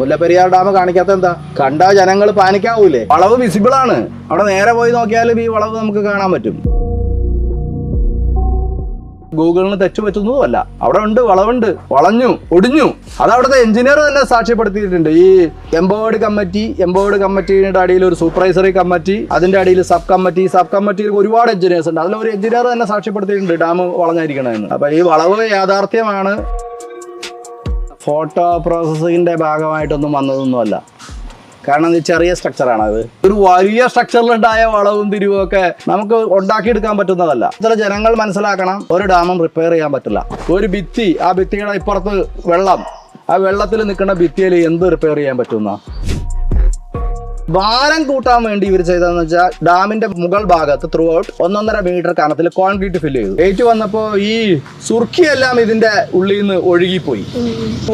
Mullaperiyar dam കാണിക്കാത്ത എന്താ? കണ്ട ജനങ്ങൾ പാനിക്കാവൂലേ? വളവ് വിസിബിൾ ആണ്. അവിടെ നേരെ പോയി നോക്കിയാലും ഈ വളവ് നമുക്ക് കാണാൻ പറ്റും. ഗൂഗിളിന് തെറ്റ് പറ്റുന്നതുമല്ല. അവിടെ ഉണ്ട് വളവുണ്ട് വളഞ്ഞു ഒടിഞ്ഞു. അത് അവിടുത്തെ എഞ്ചിനീയർ തന്നെ സാക്ഷ്യപ്പെടുത്തിയിട്ടുണ്ട്. ഈ എംബോർഡ് കമ്മിറ്റി എംബോർഡ് കമ്മിറ്റിയുടെ അടിയിൽ ഒരു സൂപ്പർവൈസറി കമ്മിറ്റി അതിന്റെ അടിയിൽ സബ് കമ്മിറ്റി സബ് കമ്മിറ്റിയിൽ ഒരുപാട് എഞ്ചിനീയേഴ്സ് ഉണ്ട്. അതിൽ ഒരു എഞ്ചിനീയർ തന്നെ സാക്ഷ്യപ്പെടുത്തിയിട്ടുണ്ട് ഡാം വളഞ്ഞായിരിക്കണമെന്ന് അപ്പൊ ഈ വളവ് യാഥാർത്ഥ്യമാണ്. ഫോട്ടോ പ്രോസസ്സിങ്ങിന്റെ ഭാഗമായിട്ടൊന്നും വന്നതൊന്നുമല്ല. കാരണം ഇത് ചെറിയ സ്ട്രക്ചറാണ് അത്. ഒരു വലിയ സ്ട്രക്ചറിലുണ്ടായ വളവും തിരിവും ഒക്കെ നമുക്ക് ഉണ്ടാക്കിയെടുക്കാൻ പറ്റുന്നതല്ല. ചില ജനങ്ങൾ മനസ്സിലാക്കണം ഒരു ഡാമും റിപ്പയർ ചെയ്യാൻ പറ്റില്ല. ഒരു ഭിത്തി ആ ഭിത്തിയുടെ ഇപ്പുറത്ത് വെള്ളം. ആ വെള്ളത്തിൽ നിൽക്കുന്ന ഭിത്തിയിൽ എന്ത് റിപ്പയർ ചെയ്യാൻ പറ്റുന്ന ഭാരം കൂട്ടാൻ വേണ്ടി ഇവർ ചെയ്തതെന്ന് വെച്ചാൽ ഡാമിന്റെ മുകൾ ഭാഗത്ത് ത്രൂ ഔട്ട് ഒന്നൊന്നര മീറ്റർ കനത്തിൽ കോൺക്രീറ്റ് ഫില്ല് ചെയ്തു. ഏറ്റു വന്നപ്പോ ഈ സുർക്കിയെല്ലാം ഇതിന്റെ ഉള്ളിൽ നിന്ന് ഒഴുകിപ്പോയി.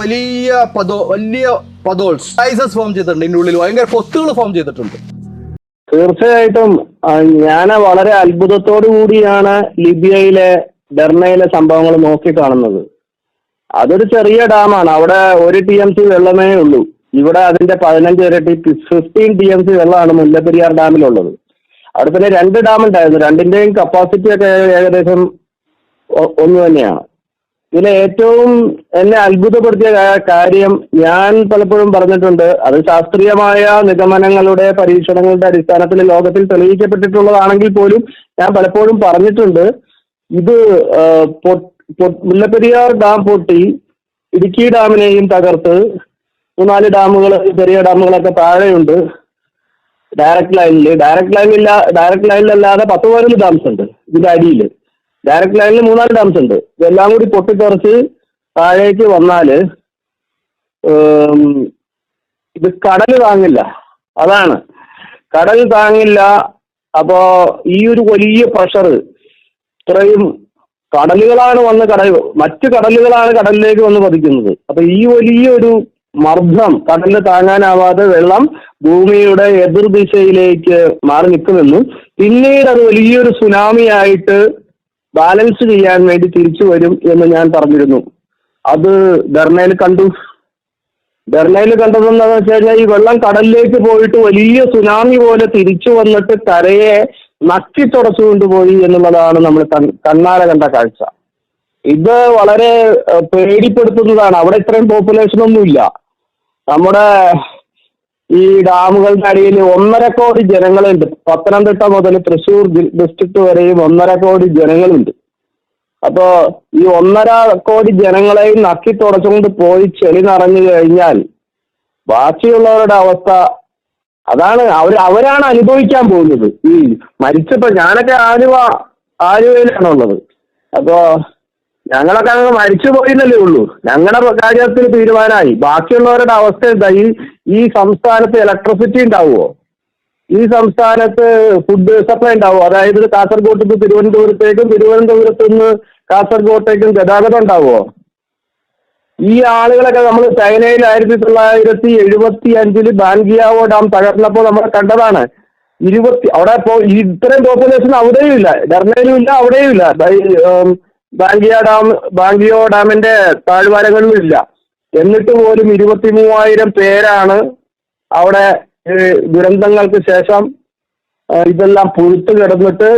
വലിയ പദോ വലിയ പദോൾസ് സൈസസ് ഫോം ചെയ്തിട്ടുണ്ട് ഇതിന്റെ ഉള്ളിൽ. ഭയങ്കര കൊത്തുകൾ ഫോം ചെയ്തിട്ടുണ്ട്. തീർച്ചയായിട്ടും ഞാൻ വളരെ അത്ഭുതത്തോടു കൂടിയാണ് ലിബിയയിലെ ഡെർണയിലെ സംഭവങ്ങൾ നോക്കി കാണുന്നത്. അതൊരു ചെറിയ ഡാമാണ്. അവിടെ ഒരു ടി എം സി വെള്ളമേ ഉള്ളൂ. ഇവിടെ അതിന്റെ പതിനഞ്ച് ഇരട്ടി ഫിഫ്റ്റീൻ ടി എം സി വെള്ളമാണ് മുല്ലപ്പെരിയാർ ഡാമിലുള്ളത്. അവിടെ പിന്നെ രണ്ട് ഡാം ഉണ്ടായിരുന്നു. രണ്ടിന്റെയും കപ്പാസിറ്റി ഒക്കെ ഏകദേശം ഒന്ന് തന്നെയാണ് ഇതിലെ ഏറ്റവും എന്നെ അത്ഭുതപ്പെടുത്തിയ കാര്യം ഞാൻ പലപ്പോഴും പറഞ്ഞിട്ടുണ്ട്. അത് ശാസ്ത്രീയമായ നിഗമനങ്ങളുടെ പരീക്ഷണങ്ങളുടെ അടിസ്ഥാനത്തിൽ ലോകത്തിൽ തെളിയിക്കപ്പെട്ടിട്ടുള്ളതാണെങ്കിൽ പോലും ഞാൻ പലപ്പോഴും പറഞ്ഞിട്ടുണ്ട്. ഇത് മുല്ലപ്പെരിയാർ ഡാം പൊട്ടി ഇടുക്കി ഡാമിനെയും തകർത്ത് മൂന്നാൽ ഡാമുകൾ ചെറിയ ഡാമുകളൊക്കെ താഴെയുണ്ട്. ഡയറക്ട് ലൈനിൽ ഡയറക്ട് ലൈനിൽ ഡയറക്ട് ലൈനിലല്ലാതെ പത്ത് പതിനൊന്ന് ഡാംസ് ഉണ്ട് ഇതിന്റെ അടിയിൽ ഡയറക്ട് ലൈനിൽ മൂന്നാൽ ഡാംസ് ഉണ്ട്. ഇതെല്ലാം കൂടി പൊട്ടിത്തെറിച്ച് താഴേക്ക് വന്നാൽ ഇത് കടൽ താങ്ങില്ല. അതാണ്. കടൽ താങ്ങില്ല. അപ്പോ ഈ ഒരു വലിയ പ്രഷർ ഇത്രയും കടലുകളാണ് വന്ന് കടൽ മറ്റു കടലുകളാണ് കടലിലേക്ക് വന്ന് പതിക്കുന്നത്. അപ്പൊ ഈ വലിയൊരു മർദ്ദം കടലിന് താങ്ങാനാവാതെ വെള്ളം ഭൂമിയുടെ എതിർദിശയിലേക്ക് മാറി നിൽക്കുമെന്നും പിന്നീട് അത് വലിയൊരു സുനാമിയായിട്ട് ബാലൻസ് ചെയ്യാൻ വേണ്ടി തിരിച്ചു വരും എന്ന് ഞാൻ പറഞ്ഞിരുന്നു. അത് ധർണയിൽ കണ്ടു. ധർണയിൽ കണ്ടതെന്ന് വെച്ച് കഴിഞ്ഞാൽ ഈ വെള്ളം കടലിലേക്ക് പോയിട്ട് വലിയ സുനാമി പോലെ തിരിച്ചു വന്നിട്ട് കരയെ നക്കി തുടച്ചു കൊണ്ടുപോയി എന്നുള്ളതാണ് നമ്മൾ കണ്ണാലെ കണ്ട കാഴ്ച. ഇത് വളരെ പേടിപ്പെടുത്തുന്നതാണ്. അവിടെ ഇത്രയും പോപ്പുലേഷൻ ഒന്നുമില്ല. നമ്മുടെ ഈ ഡാമുകളുടെ അടിയിൽ ഒന്നര കോടി ജനങ്ങളുണ്ട്. പത്തനംതിട്ട മുതൽ തൃശ്ശൂർ ഡിസ്ട്രിക്ട് വരെയും ഒന്നര കോടി ജനങ്ങളുണ്ട്. അപ്പോ ഈ ഒന്നര കോടി ജനങ്ങളെയും നക്കി തുടച്ചുകൊണ്ട് പോയി ചെളി നിറഞ്ഞു കഴിഞ്ഞാൽ ബാക്കിയുള്ളവരുടെ അവസ്ഥ അതാണ്. അവർ അവരാണ് അനുഭവിക്കാൻ പോകുന്നത്. ഈ മരിച്ചപ്പോ ഞാനൊക്കെ ആലുവ ആലുവയിലാണുള്ളത്. അപ്പോ ഞങ്ങളൊക്കെ അങ്ങ് മരിച്ചു പോയിന്നല്ലേ ഉള്ളൂ. ഞങ്ങളുടെ കാര്യത്തിൽ തീരുമാനമായി ബാക്കിയുള്ളവരുടെ അവസ്ഥ എന്താ? ഈ ഈ സംസ്ഥാനത്ത് ഇലക്ട്രിസിറ്റി ഉണ്ടാവുമോ ഈ സംസ്ഥാനത്ത് ഫുഡ് സപ്ലൈ ഉണ്ടാവുമോ അതായത് കാസർഗോഡ് നിന്ന് തിരുവനന്തപുരത്തേക്കും തിരുവനന്തപുരത്ത് നിന്ന് കാസർഗോട്ടേക്കും ഗതാഗതം ഉണ്ടാവുമോ ഈ ആളുകളൊക്കെ നമ്മൾ ചൈനയിൽ ആയിരത്തി തൊള്ളായിരത്തി എഴുപത്തി അഞ്ചിൽ ബാൻഗിയാവോ ഡാം തകർന്നപ്പോൾ നമ്മൾ കണ്ടതാണ്. ഇരുപത്തി അവിടെ ഇപ്പോ ഇത്രയും പോപ്പുലേഷൻ അവിടെയും ഇല്ല. ഡർണയിലും ഇല്ല അവിടെയും ഇല്ല. ബാങ്കിയ ഡാം ബാങ്കിയോ ഡാമിന്റെ താഴ്വാരങ്ങളിലും ഇല്ല എന്നിട്ട് പോലും ഇരുപത്തി മൂവായിരം പേരാണ് അവിടെ ദുരന്തങ്ങൾക്ക് ശേഷം ഇതെല്ലാം പുഴുത്ത് കിടന്നിട്ട്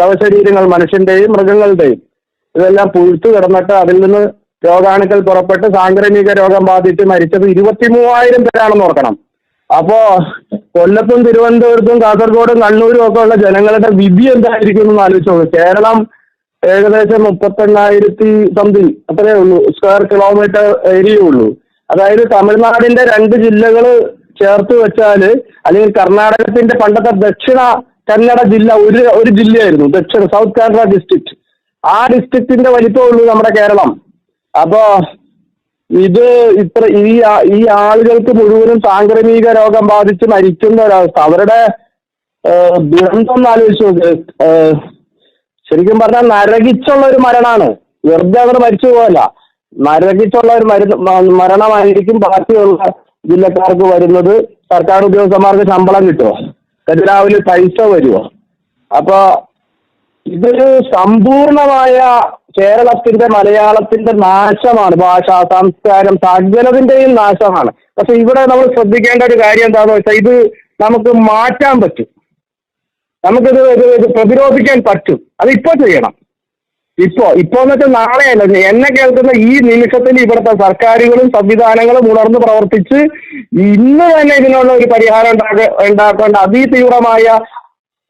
ശവശരീരങ്ങൾ മനുഷ്യന്റെയും മൃഗങ്ങളുടെയും ഇതെല്ലാം പുഴുത്ത് കിടന്നിട്ട് അതിൽ നിന്ന് രോഗാണുക്കൾ പുറപ്പെട്ട് സാംക്രമിക രോഗം ബാധിച്ച് മരിച്ചത് ഇരുപത്തി മൂവായിരം പേരാണെന്ന് ഓർക്കണം. അപ്പോ കൊല്ലത്തും തിരുവനന്തപുരത്തും കാസർഗോഡും കണ്ണൂരും ഒക്കെ ഉള്ള ജനങ്ങളുടെ വിധി എന്തായിരിക്കും എന്ന് ആലോചിച്ചോളൂ കേരളം ഏകദേശം മുപ്പത്തെണ്ണായിരത്തി സംതിങ് അത്രേ ഉള്ളൂ. സ്ക്വയർ കിലോമീറ്റർ ഏരിയ ഉള്ളൂ. അതായത് തമിഴ്നാടിന്റെ രണ്ട് ജില്ലകൾ ചേർത്ത് വെച്ചാൽ അല്ലെങ്കിൽ കർണാടകത്തിന്റെ പണ്ടത്തെ ദക്ഷിണ കന്നഡ ജില്ല ഒരു ഒരു ജില്ലയായിരുന്നു. ദക്ഷിണ സൗത്ത് കേരള ഡിസ്ട്രിക്ട് ആ ഡിസ്ട്രിക്റ്റിന്റെ വലിപ്പമേ ഉള്ളൂ നമ്മുടെ കേരളം. അപ്പോ ഇത് ഇത്ര ഈ ഈ ആളുകൾക്ക് മുഴുവനും സാംക്രമിക രോഗം ബാധിച്ച് മരിക്കുന്ന ഒരവസ്ഥ. അവരുടെ ദുരന്തം ആലോചിച്ച് ശരിക്കും പറഞ്ഞാൽ നരകിച്ചുള്ള ഒരു മരണമാണ് വെറുതെ അവർ മരിച്ചു പോകല്ല നരകിച്ചുള്ള ഒരു മരുന്ന് മരണമായിരിക്കും ബാക്കിയുള്ള ജില്ലക്കാർക്ക് വരുന്നത് സർക്കാർ ഉദ്യോഗസ്ഥന്മാർക്ക് ശമ്പളം കിട്ടുമോ ഖജനാവിൽ പൈസ വരുമോ അപ്പൊ ഇതൊരു സമ്പൂർണമായ കേരളത്തിന്റെ മലയാളത്തിന്റെ നാശമാണ്. ഭാഷ സംസ്കാരം സകലതിന്റെയും നാശമാണ്. പക്ഷെ ഇവിടെ നമ്മൾ ശ്രദ്ധിക്കേണ്ട ഒരു കാര്യം എന്താണെന്ന് വെച്ചാൽ ഇത് നമുക്ക് മാറ്റാൻ പറ്റും. നമുക്കിത് ഇത് ഇത് പ്രതിരോധിക്കാൻ പറ്റും. അത് ഇപ്പോൾ ചെയ്യണം. ഇപ്പോ ഇപ്പോ എന്ന് വെച്ചാൽ നാളെയല്ല എന്നെ കേൾക്കുന്ന ഈ നിമിഷത്തിൽ ഇവിടുത്തെ സർക്കാരുകളും സംവിധാനങ്ങളും ഉണർന്ന് പ്രവർത്തിച്ച് ഇന്ന് തന്നെ ഇതിനുള്ള ഒരു പരിഹാരം ഉണ്ടാക്ക ഉണ്ടാക്കേണ്ട അതിതീവ്രമായ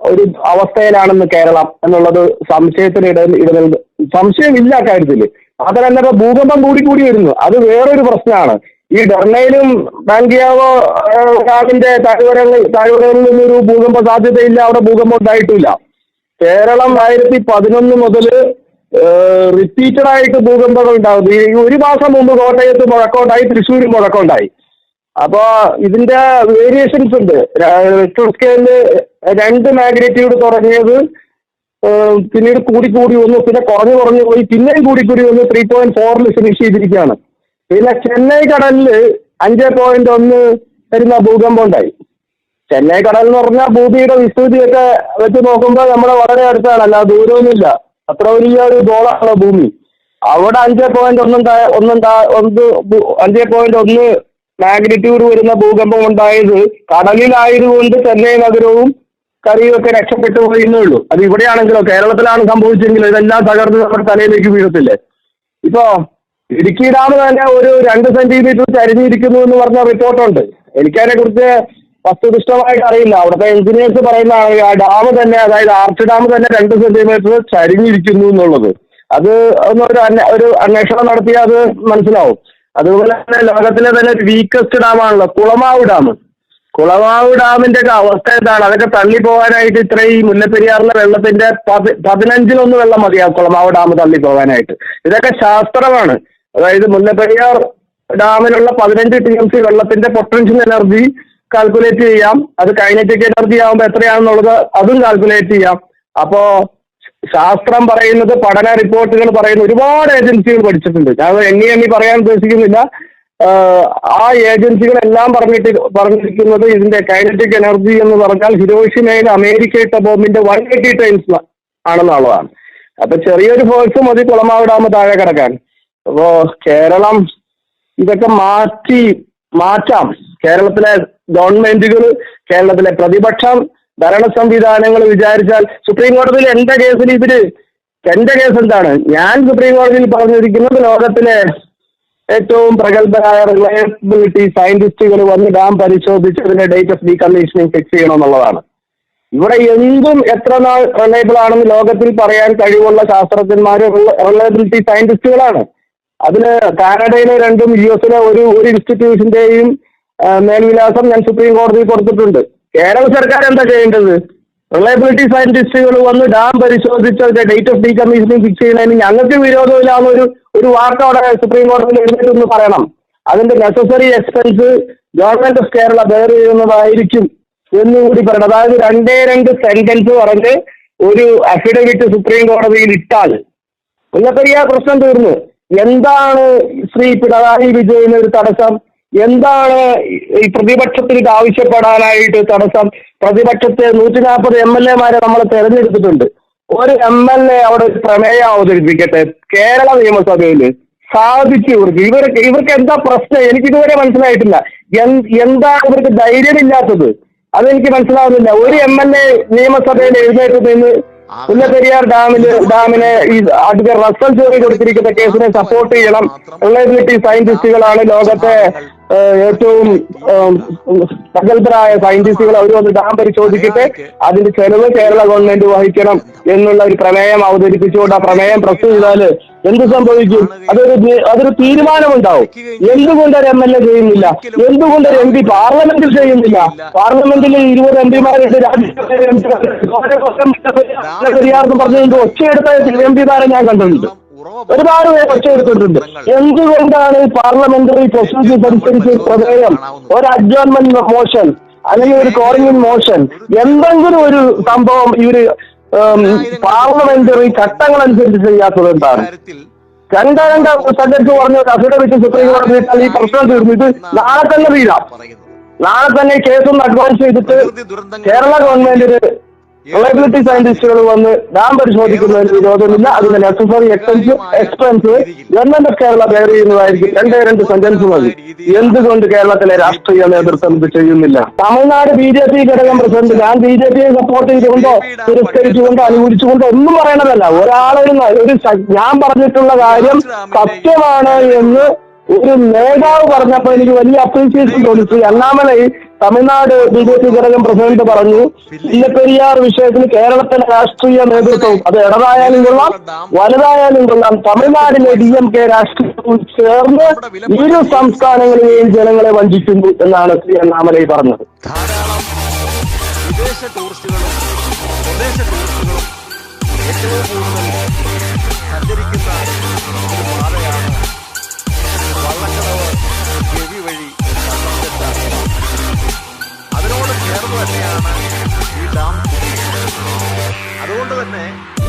ഒരു അവസ്ഥയിലാണെന്ന് കേരളം എന്നുള്ളത് സംശയത്തിന് ഇട ഇടനിൽ സംശയമില്ല കാര്യത്തിൽ മാത്രമല്ല ഭൂകമ്പം കൂടി കൂടി വരുന്നു. അത് വേറൊരു പ്രശ്നമാണ്. ഈ ഡർണയിലും ബാങ്കിയാവോ ഡാമിന്റെ താഴ്വരങ്ങളിൽ താഴ്വരകളിൽ നിന്നൊരു ഭൂകമ്പ സാധ്യതയില്ല അവിടെ ഭൂകമ്പം ഉണ്ടായിട്ടില്ല. കേരളം ആയിരത്തി പതിനൊന്ന് മുതൽ റിപ്പീറ്റഡ് ആയിട്ട് ഭൂകമ്പങ്ങൾ ഉണ്ടാവും ഈ ഒരു മാസം മുമ്പ് കോട്ടയത്ത് മുഴക്കമുണ്ടായി തൃശ്ശൂർ മുഴക്കമുണ്ടായി. അപ്പോ ഇതിന്റെ വേരിയേഷൻസ് ഉണ്ട്. റിക്ടർ രണ്ട് മാഗ്നിറ്റ്യൂഡ് തുടങ്ങിയത് പിന്നീട് കൂടി കൂടി വന്നു പിന്നെ കുറഞ്ഞു കുറഞ്ഞു പോയി പിന്നെയും കൂടി കൂടി വന്നു ത്രീ പോയിന്റ് ഫോറിൽ ഫിനിഷ് ചെയ്തിരിക്കുകയാണ്. പിന്നെ ചെന്നൈ കടലിൽ അഞ്ച് പോയിന്റ് ഒന്ന് വരുന്ന ഭൂകമ്പം ഉണ്ടായി ചെന്നൈ കടൽ എന്ന് പറഞ്ഞാൽ ഭൂമിയുടെ വിസ്തൃതിയൊക്കെ വെച്ച് നോക്കുമ്പോൾ നമ്മുടെ വളരെ അടുത്താണ് അല്ല ദൂരമൊന്നുമില്ല. അത്ര വലിയ ഒരു ഗോളാണ് ഭൂമി. അവിടെ അഞ്ച് പോയിന്റ് ഒന്നും ഒന്നും ഒന്ന് അഞ്ച് പോയിന്റ് ഒന്ന് മാഗ്നിറ്റ്യൂഡ് വരുന്ന ഭൂകമ്പം ഉണ്ടായത് കടലിലായതുകൊണ്ട് ചെന്നൈ നഗരവും കറിയൊക്കെ രക്ഷപ്പെട്ടു പോയിരുന്നേ ഉള്ളൂ. അത് ഇവിടെയാണെങ്കിലോ കേരളത്തിലാണ് സംഭവിച്ചെങ്കിലും ഇതെല്ലാം തകർന്ന് നമ്മുടെ തലയിലേക്ക് വീഴത്തില്ലേ? ഇപ്പോ ഇടുക്കി ഡാം തന്നെ ഒരു രണ്ട് സെന്റിമീറ്റർ ചരിഞ്ഞിരിക്കുന്നു എന്ന് പറഞ്ഞ റിപ്പോർട്ടുണ്ട് എനിക്കതിനെ കുറിച്ച് വസ്തുനിഷ്ഠമായിട്ട് അറിയില്ല. അവിടുത്തെ എഞ്ചിനീയേഴ്സ് പറയുന്നതാണ് ആ ഡാം തന്നെ അതായത് ആർച്ച് ഡാം തന്നെ രണ്ട് സെന്റിമീറ്റർ ചരിഞ്ഞിരിക്കുന്നു എന്നുള്ളത്. അത് ഒന്നൊരു ഒരു അന്വേഷണം നടത്തിയാൽ അത് മനസ്സിലാവും. അതുപോലെ തന്നെ ലോകത്തിലെ തന്നെ ഒരു വീക്കസ്റ്റ് ഡാമാണല്ലോ കുളമാവ് ഡാം. കുളമാവ് ഡാമിന്റെ ഒക്കെ അവസ്ഥ എന്താണ്? അതൊക്കെ തള്ളി പോകാനായിട്ട് ഇത്രയും ഈ മുല്ലപ്പെരിയാറിലെ വെള്ളത്തിന്റെ പതി- പതിനഞ്ചിലൊന്ന് വെള്ളം മതിയാവും കുളമാവ് ഡാം തള്ളി പോകാനായിട്ട് ഇതൊക്കെ ശാസ്ത്രമാണ്. അതായത് മുല്ലപ്പെരിയാർ ഡാമിലുള്ള പതിനഞ്ച് ടി എം സി വെള്ളത്തിന്റെ പൊട്ടൻഷ്യൽ എനർജി കാൽക്കുലേറ്റ് ചെയ്യാം. അത് കൈനറ്റിക് എനർജി ആകുമ്പോൾ എത്രയാണെന്നുള്ളത് അതും കാൽക്കുലേറ്റ് ചെയ്യാം. അപ്പോ ശാസ്ത്രം പറയുന്നത് പഠന റിപ്പോർട്ടുകൾ പറയുന്ന ഒരുപാട് ഏജൻസികൾ പഠിച്ചിട്ടുണ്ട്. ഞാൻ എണ്ണി എണ്ണി പറയാൻ ഉദ്ദേശിക്കുന്നില്ല. ആ ഏജൻസികളെല്ലാം പറഞ്ഞിട്ട് പറഞ്ഞിരിക്കുന്നത് ഇതിന്റെ കൈനറ്റിക് എനർജി എന്ന് പറഞ്ഞാൽ ഹിരോഷിമയിൽ അമേരിക്ക ഇട്ട ബോംബിന്റെ വൺ എയ്റ്റി ടൈംസ് ആണെന്നുള്ളതാണ്. അപ്പൊ ചെറിയൊരു ഫോഴ്സ് മതി കുളമാവ് താഴെ കിടക്കാൻ. അപ്പോ കേരളം ഇതൊക്കെ മാറ്റി മാറ്റാം. കേരളത്തിലെ ഗവൺമെന്റുകൾ കേരളത്തിലെ പ്രതിപക്ഷം ഭരണ സംവിധാനങ്ങൾ വിചാരിച്ചാൽ സുപ്രീം കോടതിയിൽ എന്റെ കേസിൽ ഇതിൽ എന്റെ കേസ് എന്താണ്? ഞാൻ സുപ്രീം കോടതിയിൽ പറഞ്ഞിരിക്കുന്നത് ലോകത്തിലെ ഏറ്റവും പ്രഗത്ഭരായ റിലയബിലിറ്റി സയന്റിസ്റ്റുകൾ വന്ന് ഡാം പരിശോധിച്ച് അതിന്റെ ഡേറ്റ് ഓഫ് ഡീകമ്മീഷനിങ് ഫിക്സ് ചെയ്യണമെന്നുള്ളതാണ് ഇവിടെ എന്തും എത്ര നാൾ റിലയബിൾ ആണെന്ന് ലോകത്തിൽ പറയാൻ കഴിവുള്ള ശാസ്ത്രജ്ഞന്മാർ റിലയബിലിറ്റി സയന്റിസ്റ്റുകളാണ് അതിന് കാനഡയിലെ രണ്ടും യു എസിലെ ഒരു ഒരു ഇൻസ്റ്റിറ്റ്യൂഷന്റെയും മേൽവിലാസം ഞാൻ സുപ്രീം കോടതിയിൽ കൊടുത്തിട്ടുണ്ട്. കേരള സർക്കാർ എന്താ ചെയ്യേണ്ടത്? റിലയബിലിറ്റി സയന്റിസ്റ്റുകൾ വന്ന് ഡാം പരിശോധിച്ച് അതിന്റെ ഡേറ്റ് ഓഫ് ഡീകമ്മീഷനിങ് ഫിക്സ് ചെയ്യുന്നതിന് ഞങ്ങൾക്ക് വിരോധമില്ലാന്ന് ഒരു ഒരു വാർത്ത അവിടെ സുപ്രീം കോടതിയിൽ എഴുതിയിട്ടൊന്ന് പറയണം. അതിന്റെ necessary expense government of Kerala bear ചെയ്യുന്നതായിരിക്കും എന്നുകൂടി പറയണം. അതായത് രണ്ടേ രണ്ട് സെന്റൻസ് പറഞ്ഞ് ഒരു അഫിഡവിറ്റ് സുപ്രീം കോടതിയിൽ ഇട്ടാൽ. മുല്ലപ്പെരിയാർ പ്രശ്നം തീർന്നു. എന്താണ് ശ്രീ പിണറായി വിജയന് ഒരു തടസ്സം? എന്താണ് ഈ പ്രതിപക്ഷത്തിന് ആവശ്യപ്പെടാനായിട്ട് തടസ്സം? പ്രതിപക്ഷത്തെ നൂറ്റി നാൽപ്പത് എം എൽ എമാരെ നമ്മൾ തെരഞ്ഞെടുത്തിട്ടുണ്ട്. ഒരു എം എൽ എ അവിടെ ഒരു പ്രമേയം അവതരിപ്പിക്കട്ടെ. കേരള നിയമസഭയിൽ സാധിച്ചു ഇവർക്ക് ഇവർക്ക് ഇവർക്ക് എന്താ പ്രശ്നം? എനിക്ക് ഇതുവരെ മനസ്സിലായിട്ടില്ല എന്താ ഇവർക്ക് ധൈര്യമില്ലാത്തത്? അതെനിക്ക് മനസ്സിലാവുന്നില്ല. ഒരു എം എൽ എ നിയമസഭയിൽ എഴുന്നേറ്റ് നിന്ന് മുല്ലപ്പെരിയാർ ഡാമിൽ ഡാമിനെ ഈ അഡ്വക്കേറ്റ് റസൽ ജോറി കൊടുത്തിരിക്കുന്ന കേസിനെ സപ്പോർട്ട് ചെയ്യണം. റിലയബിലിറ്റി സയന്റിസ്റ്റുകളാണ് ലോകത്തെ ഏറ്റവും പ്രഗത്ഭരായ സയന്റിസ്റ്റുകൾ അവർ വന്ന് ഡാം പരിശോധിക്കട്ടെ അതിന്റെ ചെലവ് കേരള ഗവൺമെന്റ് വഹിക്കണം എന്നുള്ള ഒരു പ്രമേയം അവതരിപ്പിച്ചുകൊണ്ട് ആ പ്രമേയം പ്രസ് ചെയ്താൽ എന്ത് സംഭവിക്കും അതൊരു അതൊരു തീരുമാനമുണ്ടാവും എന്തുകൊണ്ട് ഒരു എം എൽ എ ചെയ്യുന്നില്ല എന്തുകൊണ്ട് ഒരു എം പി പാർലമെന്റിൽ ചെയ്യുന്നില്ല പാർലമെന്റിൽ ഇരുപത് എം പിമാരുണ്ട് പെരിയാർ എന്ന് പറഞ്ഞുകൊണ്ട് ഒച്ചയെടുത്ത എം പിമാരെ ഞാൻ കണ്ടിട്ടുണ്ട് ഒരുപാട് പേര് ഒച്ചയെടുത്തിട്ടുണ്ട് എന്തുകൊണ്ടാണ് പാർലമെന്ററി പ്രൊസീജിയർ അനുസരിച്ച് പ്രമേയം ഒരു അഡ്ജോൺമെന്റ് മോഷൻ അല്ലെങ്കിൽ ഒരു കോറിംഗ് മോഷൻ എന്തെങ്കിലും ഒരു സംഭവം ഇവർ പാർലമെന്ററി ചട്ടങ്ങൾ അനുസരിച്ച് ചെയ്യാത്തത് എന്താണ്? രണ്ട് രണ്ട് സബ്ജക്ട് പറഞ്ഞു അഫിഡവിറ്റ് സുപ്രീം കോടതി ഈ പ്രശ്നം തീർന്നു ഇത് നാളെ തന്നെ വീഴാം. നാളെ തന്നെ കേസൊന്ന് അഡ്വാൻസ് ചെയ്തിട്ട് കേരള ഗവൺമെന്റിന് റിലയബിലിറ്റി സയന്റിസ്റ്റുകൾ വന്ന് ഡാം പരിശോധിക്കുന്നതിന് വിരോധമില്ല. അതിന്റെ necessary expense expense government of Kerala bear ചെയ്യുന്നതായിരിക്കും. രണ്ടേ രണ്ട് സെന്റൻസ് മതി. എന്തുകൊണ്ട് കേരളത്തിലെ രാഷ്ട്രീയ നേതൃത്വം ഇത് ചെയ്യുന്നില്ല? തമിഴ്നാട് ബി ജെ പി ഘടകം പ്രസിഡന്റ് ഞാൻ ബി ജെ പിയെ സപ്പോർട്ട് ചെയ്തുകൊണ്ടോ തിരസ്കരിച്ചുകൊണ്ടോ അനുകൂലിച്ചുകൊണ്ടോ ഒന്നും പറയണതല്ല. ഒരാളൊരു ഒരു ഞാൻ പറഞ്ഞിട്ടുള്ള കാര്യം സത്യമാണ് എന്ന് ഒരു നേതാവ് പറഞ്ഞപ്പോ എനിക്ക് വലിയ appreciation തോന്നിച്ചു Annamalai Tamil Nadu B J P ഘടകം പ്രസിഡന്റ് പറഞ്ഞു മുല്ലപ്പെരിയാർ വിഷയത്തിൽ കേരളത്തിലെ രാഷ്ട്രീയ നേതൃത്വം അത് ഇടതായാലും കൊള്ളാം വലുതായാലും കൊള്ളാം. തമിഴ്നാടിലെ ഡി എം കെ രാഷ്ട്രീയവും ചേർന്ന് ഇരു സംസ്ഥാനങ്ങളിലെയും ജനങ്ങളെ വഞ്ചിക്കുന്നു എന്നാണ് ശ്രീ അണ്ണാമലൈ പറഞ്ഞത്. വിദേശ ടൂറിസ്റ്റുകളും സ്വദേശ ടൂറിസ്റ്റുകളും ഏറ്റവും കൂടുതൽ സഞ്ചരിക്കുന്ന with me.